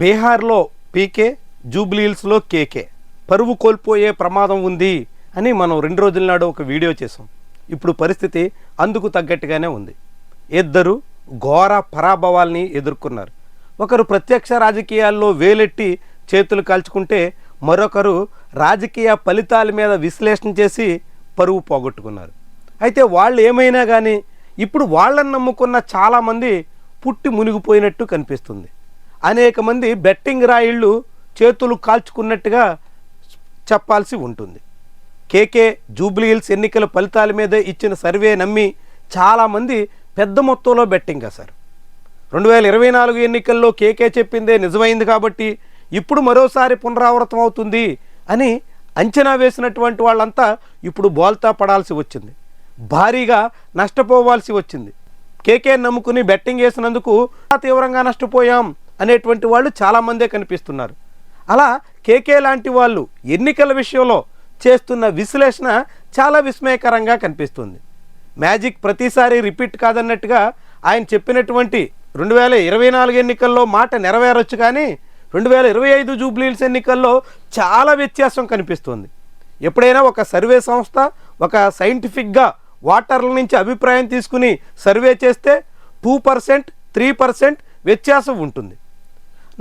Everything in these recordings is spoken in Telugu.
బీహార్లో పీకే జూబ్లీహిల్స్లో కేకే. పరువు కోల్పోయే ప్రమాదం ఉంది అని మనం రెండు రోజుల నాడు ఒక వీడియో చేసాం ఇప్పుడు పరిస్థితి అందుకు తగ్గట్టుగానే ఉంది. ఇద్దరు ఘోర పరాభవాల్ని ఎదుర్కొన్నారు. ఒకరు ప్రత్యక్ష రాజకీయాల్లో వేలెట్టి చేతులు కాల్చుకుంటే మరొకరు రాజకీయ ఫలితాల మీద విశ్లేషణ చేసి పరువు పోగొట్టుకున్నారు. అయితే వాళ్ళు ఏమైనా కానీ ఇప్పుడు వాళ్ళని నమ్ముకున్న చాలామంది పుట్టి మునిగిపోయినట్టు కనిపిస్తుంది. అనేక మంది బెట్టింగ్ రాయిళ్ళు చేతులు కాల్చుకున్నట్టుగా చెప్పాల్సి ఉంటుంది. కేకే జూబ్లీహిల్స్ ఎన్నికల ఫలితాల మీద ఇచ్చిన సర్వే నమ్మి చాలామంది పెద్ద మొత్తంలో బెట్టింగ్ వేశారు. రెండు వేల ఇరవై నాలుగు ఎన్నికల్లో కేకే చెప్పిందే నిజమైంది కాబట్టి ఇప్పుడు మరోసారి పునరావృతం అవుతుంది అని అంచనా వేసినటువంటి వాళ్ళంతా ఇప్పుడు బోల్తా పడాల్సి వచ్చింది. భారీగా నష్టపోవాల్సి వచ్చింది. కేకే నమ్ముకుని బెట్టింగ్ వేసినందుకు తీవ్రంగా నష్టపోయాం. అనేటువంటి వాళ్ళు చాలామందే కనిపిస్తున్నారు. అలా కేకే లాంటి వాళ్ళు ఎన్నికల విషయంలో చేస్తున్న విశ్లేషణ చాలా విస్మయకరంగా కనిపిస్తుంది. మ్యాజిక్ ప్రతిసారి రిపీట్ కాదన్నట్టుగా ఆయన చెప్పినటువంటి రెండు వేల ఇరవై నాలుగు ఎన్నికల్లో మాట నెరవేరొచ్చు కానీ రెండు వేల ఇరవై ఐదు జూబ్లీల్స్ ఎన్నికల్లో చాలా వ్యత్యాసం కనిపిస్తుంది. ఎప్పుడైనా ఒక సర్వే సంస్థ ఒక సైంటిఫిక్గా వాటర్ల నుంచి అభిప్రాయం తీసుకుని సర్వే చేస్తే టూ పర్సెంట్ త్రీ పర్సెంట్ వ్యత్యాసం ఉంటుంది.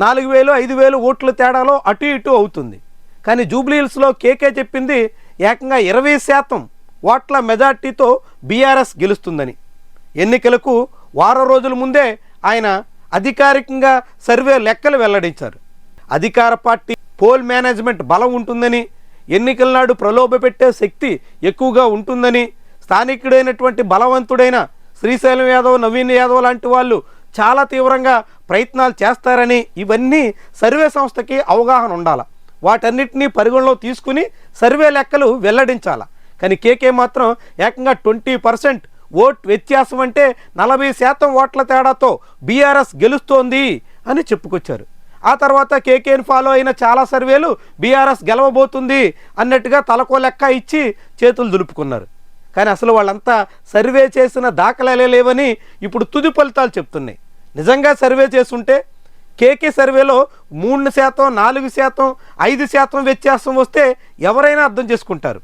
నాలుగు వేలు ఐదు వేలు ఓట్ల తేడాలో అటు ఇటు అవుతుంది. కానీ జూబ్లీహిల్స్లో కేకే చెప్పింది ఏకంగా ఇరవై శాతం ఓట్ల మెజార్టీతో బీఆర్ఎస్ గెలుస్తుందని. ఎన్నికలకు వారం రోజుల ముందే ఆయన అధికారికంగా సర్వే లెక్కలు వెల్లడించారు. అధికార పార్టీ పోల్ మేనేజ్మెంట్ బలం ఉంటుందని ఎన్నికల నాడు ప్రలోభపెట్టే శక్తి ఎక్కువగా ఉంటుందని స్థానికుడైనటువంటి బలవంతుడైన శ్రీశైలం యాదవ్ నవీన్ యాదవ్ లాంటి వాళ్ళు చాలా తీవ్రంగా ప్రయత్నాలు చేస్తారని ఇవన్నీ సర్వే సంస్థకి అవగాహన ఉండాలి. వాటన్నిటినీ పరిగణలో తీసుకుని సర్వే లెక్కలు వెల్లడించాలి. కానీ కేకే మాత్రం ఏకంగా ట్వంటీ పర్సెంట్ ఓట్ వ్యత్యాసం అంటే నలభై శాతం ఓట్ల తేడాతో బీఆర్ఎస్ గెలుస్తోంది అని చెప్పుకొచ్చారు. ఆ తర్వాత కేకేని ఫాలో అయిన చాలా సర్వేలు బీఆర్ఎస్ గెలవబోతుంది అన్నట్టుగా తలకో లెక్క ఇచ్చి చేతులు దులుపుకున్నారు. కానీ అసలు వాళ్ళంతా సర్వే చేసిన దాఖలాలే లేవని ఇప్పుడు తుది ఫలితాలు చెప్తున్నాయి. నిజంగా సర్వే చేస్తుంటే కేకే సర్వేలో మూడు శాతం నాలుగు శాతం ఐదు శాతం వ్యత్యాసం వస్తే ఎవరైనా అర్థం చేసుకుంటారు.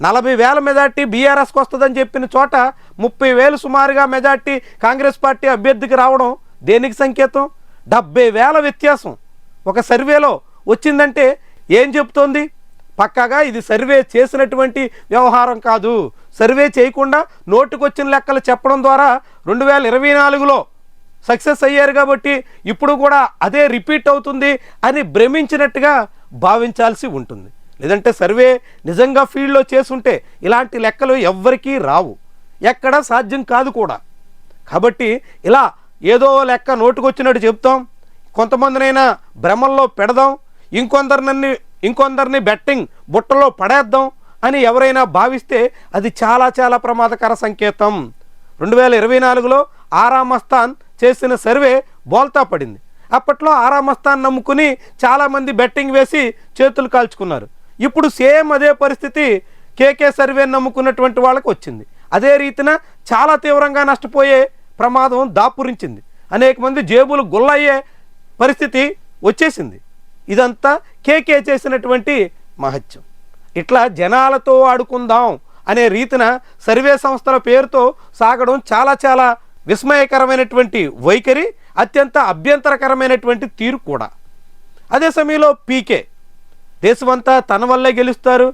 నలభై వేల మెజార్టీ బీఆర్ఎస్కి వస్తుందని చెప్పిన చోట ముప్పై వేలు సుమారుగా మెజార్టీ కాంగ్రెస్ పార్టీ అభ్యర్థికి రావడం దేనికి సంకేతం? డెబ్బై వేల వ్యత్యాసం. ఒక సర్వేలో వచ్చిందంటే ఏం చెప్తోంది? పక్కాగా ఇది సర్వే చేసినటువంటి వ్యవహారం కాదు. సర్వే చేయకుండా నోటుకొచ్చిన లెక్కలు చెప్పడం ద్వారా రెండు వేల ఇరవై నాలుగులో సక్సెస్ అయ్యారు కాబట్టి ఇప్పుడు కూడా అదే రిపీట్ అవుతుంది అని భ్రమించినట్టుగా భావించాల్సి ఉంటుంది. లేదంటే సర్వే నిజంగా ఫీల్డ్లో చేసుంటే ఇలాంటి లెక్కలు ఎవ్వరికీ రావు. ఎక్కడా సాధ్యం కాదు కూడా. కాబట్టి ఇలా ఏదో లెక్క నోటుకొచ్చినట్టు చెప్తాం. కొంతమందినైనా భ్రమల్లో పెడదాం. ఇంకొందరిని ఇంకొందరిని బెట్టింగ్ బుట్టలో పడేద్దాం అని ఎవరైనా భావిస్తే అది చాలా చాలా ప్రమాదకర సంకేతం. రెండు వేల ఇరవై నాలుగులో ఆరామస్థాన్ చేసిన సర్వే బోల్తా పడింది. అప్పట్లో ఆరామస్థాన్ నమ్ముకుని చాలామంది బెట్టింగ్ వేసి చేతులు కాల్చుకున్నారు. ఇప్పుడు సేమ్ అదే పరిస్థితి కేకే సర్వే నమ్ముకున్నటువంటి వాళ్ళకు వచ్చింది. అదే రీతిన చాలా తీవ్రంగా నష్టపోయే ప్రమాదం దాపురించింది. అనేక మంది జేబులు గుల్లయ్యే పరిస్థితి వచ్చేసింది. ఇదంతా కేకే చేసినటువంటి మహత్యం. ఇట్లా జనాలతో ఆడుకుందాం అనే రీతిన సర్వే సంస్థల పేరుతో సాగడం చాలా చాలా విస్మయకరమైనటువంటి వైఖరి అత్యంత అభ్యంతరకరమైనటువంటి తీరు కూడా. అదే సమయంలో పీకే దేశమంతా తన వల్లే గెలుస్తారు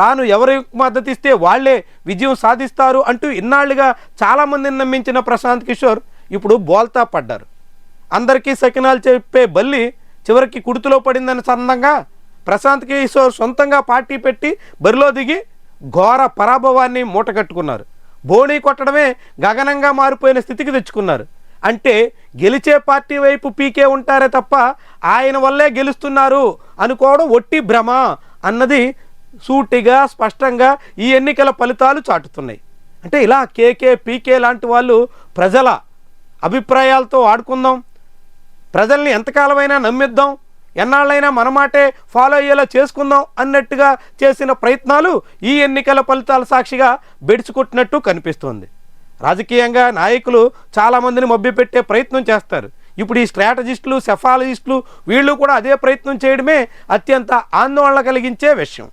తాను ఎవరి మద్దతు ఇస్తే వాళ్ళే విజయం సాధిస్తారు అంటూ ఇన్నాళ్ళుగా చాలామందిని నమ్మించిన ప్రశాంత్ కిషోర్ ఇప్పుడు బోల్తా పడ్డారు. అందరికీ సకినాలు చెప్పే బల్లి చివరికి కుడితిలో పడిందని సందంగా ప్రశాంత్ కిషోర్ సొంతంగా పార్టీ పెట్టి బరిలో దిగి ఘోర పరాభవాన్ని మూటగట్టుకున్నారు. బోణీ కొట్టడమే గగనంగా మారిపోయిన స్థితికి తెచ్చుకున్నారు. అంటే గెలిచే పార్టీ వైపు పీకే ఉంటారే తప్ప ఆయన వల్లే గెలుస్తున్నారు అనుకోవడం ఒట్టి భ్రమ అన్నది సూటిగా స్పష్టంగా ఈ ఎన్నికల ఫలితాలు చాటుతున్నాయి. అంటే ఇలా కేకే పీకే లాంటి వాళ్ళు ప్రజల అభిప్రాయాలతో ఆడుకుందాం. ప్రజల్ని ఎంతకాలమైనా నమ్మిద్దాం. ఎన్నాళ్ళైనా మన మాటే ఫాలో అయ్యేలా చేసుకుందాం అన్నట్టుగా చేసిన ప్రయత్నాలు ఈ ఎన్నికల ఫలితాల సాక్షిగా బెడిచికొట్టినట్టు కనిపిస్తోంది. రాజకీయంగా నాయకులు చాలామందిని మభ్యపెట్టే ప్రయత్నం చేస్తారు. ఇప్పుడు ఈ స్ట్రాటజిస్టులు సెఫాలజిస్టులు వీళ్ళు కూడా అదే ప్రయత్నం చేయడమే అత్యంత ఆందోళన కలిగించే విషయం.